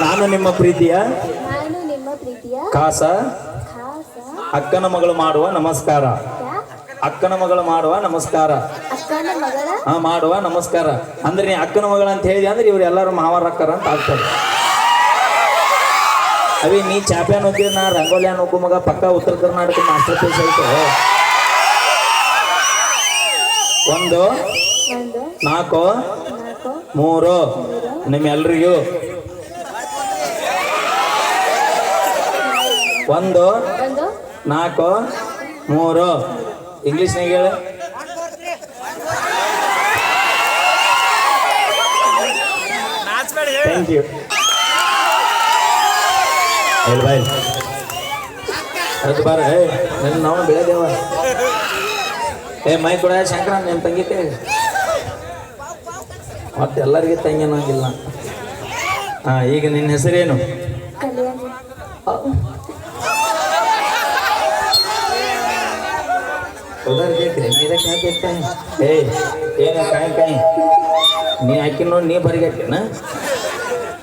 ನಾನು ನಿಮ್ಮ ಪ್ರೀತಿಯ ನಾನು ನಿಮ್ಮ ಪ್ರೀತಿಯ ಕಾಸ ಅಕ್ಕನ ಮಗಳು ಮಾಡುವ ನಮಸ್ಕಾರ. ಅಕ್ಕನ ಮಗಳು ಮಾಡುವ ನಮಸ್ಕಾರ. ಹಾ ಮಾಡುವ ನಮಸ್ಕಾರ. ಅಂದ್ರೆ ನೀ ಅಕ್ಕನ ಮಗಳು ಅಂತ ಹೇಳಿದೆ ಅಂದ್ರೆ ಇವ್ರು ಎಲ್ಲರೂ ಮಾವರಕ್ಕರ ಅಂತ ಆಗ್ತಾರೆ ಅವೇ ನೀ ಚಾಪ್ಯಾನ್ ಹೋಗಿದ್ರೆ ನಾ ರಂಗೋಲಿ ಹೋಗು ಮಗ ಪಕ್ಕ ಉತ್ತರ ಕರ್ನಾಟಕ ಮಾಸ್ಟರ್ ಪೀಸ್ ಐತೆ. ಒಂದು ನಾಲ್ಕು ಮೂರು. ನಿಮ್ಮೆಲ್ರಿಗೂ ಒಂದು ನಾಲ್ಕು ಮೂರು. ಇಂಗ್ಲೀಷ್ನಾಗ ಹೇಳಿ. ಥ್ಯಾಂಕ್ ಯು ಹೇಳಿ ಬಾಯ್. ಅದು ಬಾರ ಹೇ ನನ್ನ ನಾವು ಬೆಳೆದೇವ. ಏ ಮೈ ಕೊಡ ಶಂಕರ ನಿಮ್ಮ ತಂಗಿ ಮತ್ತೆ ಎಲ್ಲರಿಗೆ ತಂಗಿ ಅನ್ನೋಂಗಿಲ್ಲ. ಹಾಂ ಈಗ ನಿನ್ನ ಹೆಸರೇನು? ಕಲರ್ ಬೇಕ್ರಿ ನೀರಕ್ಕೆ ಹಾಕೈತೆ ಏಯ್, ಏನ ಕಾಯಿ ಕಾಯಿ ನೀ ಹಾಕಿ ನೋಡಿ, ನೀ ಬರಿಗಟ್ಟೆನ?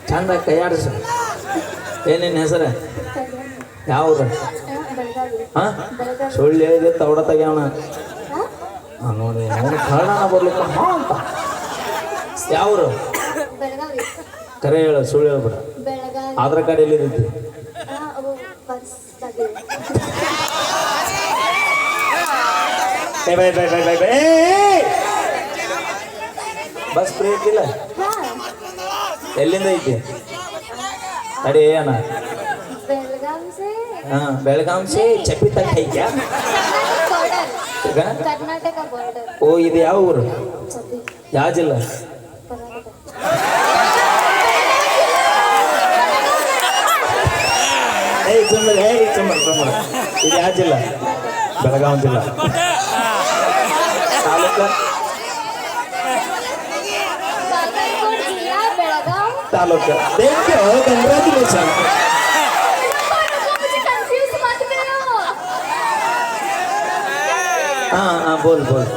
ಚಂದ ಕೈಯಾಡಿಸ ಏನೇನು ಹೆಸರ? ಯಾವ್ದು ಹಾಂ? ಸುಳ್ಳು ಹೇಳಿದೆ ತೌಡ ತೆಗ್ಯಾವಣ ನೋಡಿ ಅವನು ಕನ್ನಡನ ಬರ್ಲಿಕ್ಕ ಹಾಂ ಅಂತ. ಯಾವ್ರು ಕರೆ ಹೇಳು, ಸುಳ್ಳು ಹೇಳ್ಬಿಡ. ಆಧಾರ್ ಕಾರ್ಡ್ ಎಲ್ಲಿದ್ದು ಏ bye bye bye bye bye. Bus free ಐತಿಲ್ಲ ಎಲ್ಲಿಂದ ಐತಿ? ಅಡಿ ಅಣ್ಣ. ಹಾ ಬೆಳಗಾಂಸೆ ಚಪ್ಪಿ ತಕ್ಕ ಐತ್ಯಾ ಈಗ? ಓ ಇದು ಯಾವ ಊರು? ಯಾವ ಜಿಲ್ಲಾ? ಏ ಚುಮ್ಮಲ್ ಹೇಳಿ ಚುಮ್ಮಲ್ ಚುಮ್ಮಲ್ ಇದು ಯಾವ ಜಿಲ್ಲಾ? ಬೆಳಗಾವಿ ಜಿಲ್ಲಾ. ತಾಲೂಕ. ಥ್ಯಾಂಕ್ ಯು ಕಂಗ್ರ್ಯಾಚುಲೇಷನ್ ಹಾ ಹಾ ಬೋಲ್ ಬೋಲ್.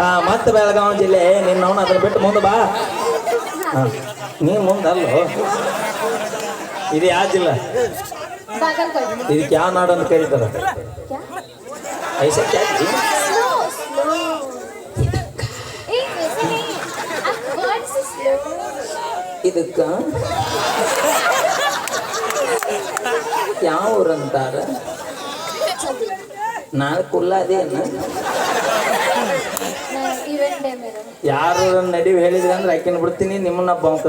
ಹಾ ಮತ್ತೆ ಬೆಳಗಾವಿ ಜಿಲ್ಲೆ. ನಿನ್ನ ಅದನ್ನ ಬಿಟ್ಟು ಮುಂದೆ ಬಾ. ನೀ ನೀನು ಮುಂದೆ ಅಲ್ಲ. ಇದು ಯಾವ ಜಿಲ್ಲೆ? ಇದಕ್ಕೆ ಯಾವ ನಾಡು ಅಂತ ಕರೀತಾರೆ ಐಸಕ್ಕೆ ಇದಕ್ಕ? ಯಾವ ಊರಂತಾರ ನಾನು ಅದೇನು? ಯಾರು ನನ್ನ ನಡಿವೆ ಹೇಳಿದ್ರೆ ಅಂದ್ರೆ ಆಕಿನ ಬಿಡ್ತೀನಿ ನಿಮ್ಮನ್ನ ಬಂತ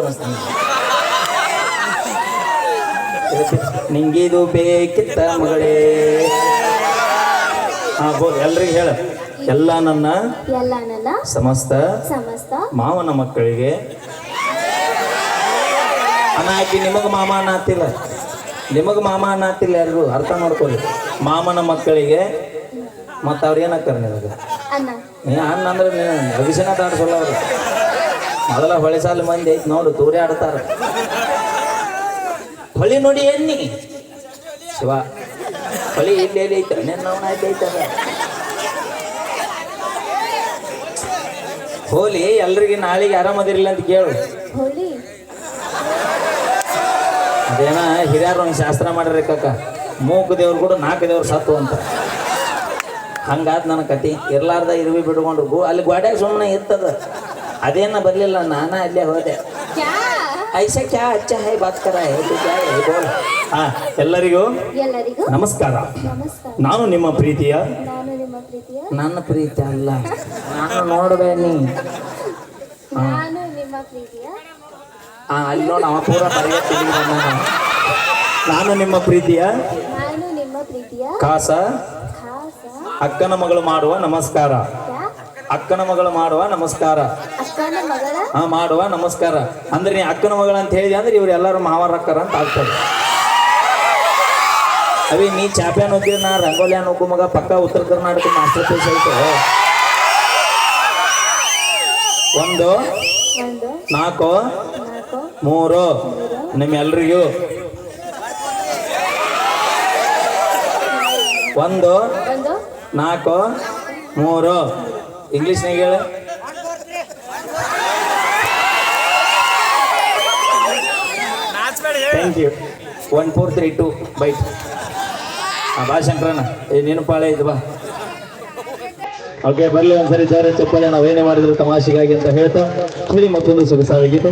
ನಿಂಗಿದು ಬೇಕಿತ್ತ ಮಗಳೇ? ಹಾ ಬೋ ಎಲ್ರಿಗೆ ಹೇಳ. ಎಲ್ಲ ನನ್ನ ಸಮಸ್ತ ಸಮಸ್ತ ಮಾವನ ಮಕ್ಕಳಿಗೆ ಅನ್ನ ಹಾಕಿ ನಿಮಗೆ ಮಾಮ ಅನ್ನತ್ತಿಲ್ಲ ನಿಮಗೆ ಮಾಮ ಅನ್ನತ್ತಿಲ್ಲ ಯಾರು ಅರ್ಥ ಮಾಡ್ಕೊಳ್ಳಿ. ಮಾಮನ ಮಕ್ಕಳಿಗೆ ಮತ್ತು ಅವ್ರು ಏನಕ್ಕಾರ ನಿಮಗೆ ನೀ ಅನ್ನ ಅಂದ್ರೆ ನೀನು ಅಭಿಷೇಕ ಆಡಿಸಲ್ಲ ಅವರು ಮೊದಲ ಹೊಳೆ ಸಾಲ ಮಂದಿ ಐತಿ ನೋಡು ತೂರಿ ಆಡ್ತಾರ. ಹೊಳಿ ನೋಡಿ ಎನ್ನಿ. ಶಿವ ಹೊಳಿ ಇಲ್ಲಿ ಎಲ್ಲಿ ಐತೆ? ನಿನ್ನ ಅವನ ಐತೆ ಐತದ ಹೋಲಿ ಎಲ್ರಿಗೆ ನಾಳೆಗೆ ಆರಾಮದಿರಲಿಲ್ಲ ಅಂತ ಕೇಳು. ಹೋಳಿ ಅದೇನ ಹಿರಿಯರು ಒಂದು ಶಾಸ್ತ್ರ ಮಾಡ್ರಿ ಕಕ್ಕ ಮೂಕು ದೇವ್ರು ಕೂಡ ನಾಲ್ಕು ದೇವ್ರು ಸತ್ತು ಅಂತ. ಹಂಗಾದ್ ನನ್ನ ಕತಿ. ಇರ್ಲಾರ್ದ ಇರುವಿ ಬಿಡ್ಕೊಂಡು ಗು ಅಲ್ಲಿ ಗೋಡ್ಯಾಗ ಸುಮ್ಮನೆ ಇರ್ತದ ಅದೇನ ಬರಲಿಲ್ಲ. ನಾನ ಅಲ್ಲೇ ಹೋದೆ. ಐಸ ಕ್ಯಾ ಅಚ್ಚ ಹೈ ಬಾತ್ ಕರ ಕ್ಯಾ ಹೈ ಎಲ್ಲರಿಗೂ ನಮಸ್ಕಾರ. ನಮಸ್ಕಾರ. ನಾನು ನಿಮ್ಮ ಪ್ರೀತಿಯ? ನಾನು ನಿಮ್ಮ ಪ್ರೀತಿಯ? ನನ್ನ ಪ್ರೀತಿ ಅಲ್ಲ. ನಾನು ನೋಡ್ಬೇನಿ. ನಾನು ನಿಮ್ಮ ಪ್ರೀತಿಯ? ಹಾ ಅಲ್ಲಿ ನೋಡಿ ಅವ ಪೂರ ನಾನು ನಿಮ್ಮ ಪ್ರೀತಿಯ ನಾನು ನಿಮ್ಮ ಪ್ರೀತಿಯ ಕಾಸ. ಅಕ್ಕನ ಮಗಳು ಮಾಡುವ ನಮಸ್ಕಾರ. ಅಕ್ಕನ ಮಗಳು ಮಾಡುವ ನಮಸ್ಕಾರ. ಹಾ ಮಾಡುವ ನಮಸ್ಕಾರ. ಅಂದ್ರೆ ನೀ ಅಕ್ಕನ ಮಗಳು ಅಂತ ಹೇಳಿದೆ ಅಂದ್ರೆ ಇವ್ರು ಎಲ್ಲರೂ ಮಾವರಕ್ಕರ ಅಂತ ಆಗ್ತದೆ. ಅವಿ ನೀ ಚಾಪ್ಯಾನ್ ಹೋಗಿದ್ರೆ ನಾ ರಂಗೋಲಿಯನ್ ಹೋಗು ಮಗ ಪಕ್ಕ ಉತ್ತರ ಕರ್ನಾಟಕ ಮಾಸ್ಟರ್ ಪೀಸ್ ಐತೆ. ಒಂದು ನಾಲ್ಕು ಮೂರು. ನಿಮ್ಮೆಲ್ರಿಗೂ. ಒಂದು ಒಂದು. ನಾಲ್ಕು ಮೂರು. ಇಂಗ್ಲೀಷ್ನಾಗ ಹೇಳ. Thank you one four three two byte ಹಾಂ ಬಾ ಶಂಕರಣ್ಣ. ಏ ನೀನು ಪಾಳೆ ಇದು ಬಾ. ಓಕೆ ಬರಲಿ ಒಂದ್ಸರಿ ಜೋರ ಚಪ್ಪಲೆ ನಾವೇನೇ ಮಾಡಿದ್ರು ತಮಾಷೆಗಾಗಿ ಅಂತ ಹೇಳ್ತಾ ಇಲ್ಲಿ ಮತ್ತೊಂದು ಸೊಗಸಾದ ಗೀತೆ.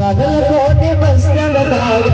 ಬಾಗಲಕೋಟೆ ಬಸ್ ಸ್ಟ್ಯಾಂಡದಾಗ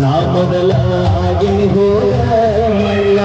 ನಾ ಮೊದಲಾಗಿ ಆಗಿನ ಹೋಗಲ್ಲ